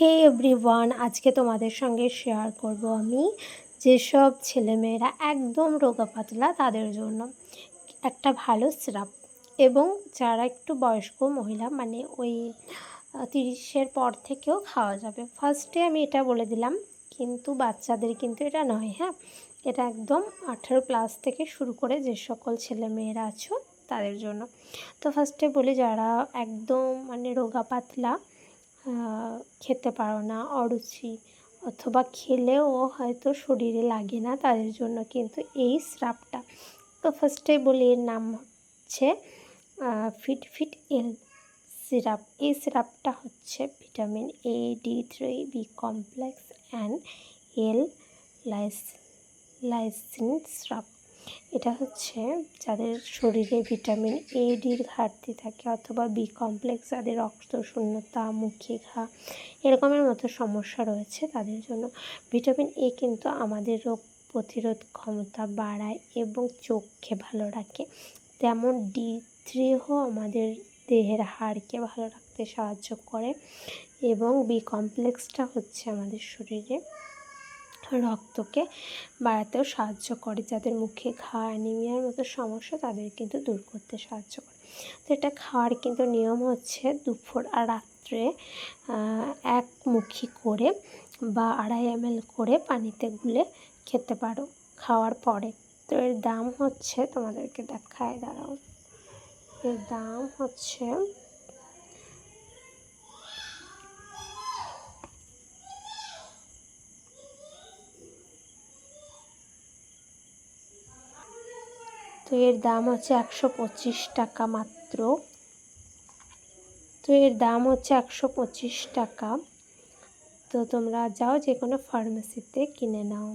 হে everyone, আজকে তোমাদের সঙ্গে শেয়ার করব আমি যেসব ছেলেমেয়েরা একদম রোগা পাতলা তাদের জন্য একটা ভালো সিরাপ এবং যারা একটু বয়স্ক মহিলা মানে ওই তিরিশের পর থেকেও খাওয়া যাবে। ফার্স্টে আমি এটা বলে দিলাম, কিন্তু বাচ্চাদের কিন্তু এটা নয় হ্যাঁ? এটা একদম আঠেরো প্লাস থেকে শুরু করে যে সকল ছেলেমেয়েরা আছো তাদের জন্য। তো ফার্স্টে বলি, যারা একদম মানে রোগা পাতলা খেতে পারো না, অরুচি। অথবা খেলেও হয়তো শরীরে লাগে না, তাদের জন্য কিন্তু এই স্রাপটা তো ফার্স্টে বলি এর নাম হচ্ছে ফিট ফিট এল সিরাপ এই সিরাপটা হচ্ছে vitamin A D three B complex and L lys lysine syrup এটা হচ্ছে যাদের শরীরে ভিটামিন এ ডির ঘাটতি থাকে অথবা বি কমপ্লেক্স যাদের রক্ত শূন্যতা, মুখে ঘা এরকমের মতো সমস্যা রয়েছে তাদের জন্য। ভিটামিন এ কিন্তু আমাদের রোগ প্রতিরোধ ক্ষমতা বাড়ায় এবং চোখকে ভালো রাখে। তেমন ডি থ্রিও আমাদের দেহের হাড়কে ভালো রাখতে সাহায্য করে এবং বি কমপ্লেক্সটা হচ্ছে আমাদের শরীরে রক্তকে বাড়াতেও সাহায্য করে, যাদের মুখে ঘা অ্যানিমিয়ার মতো সমস্যা তাদের কিন্তু দূর করতে সাহায্য করে। তো এটা খাওয়ার কিন্তু নিয়ম হচ্ছে দুপুর আর রাত্রে একমুখী করে বা আড়াই এম করে পানিতে গুলে খেতে পারো খাওয়ার পরে। তো এর দাম হচ্ছে তোমাদেরকে দেখায়, দাঁড়াও। এর দাম হচ্ছে তো এর দাম হচ্ছে একশো পঁচিশ টাকা মাত্র। তো এর দাম হচ্ছে একশো পঁচিশ টাকা। তো তোমরা যাও যে কোনো ফার্মেসিতে কিনে নাও।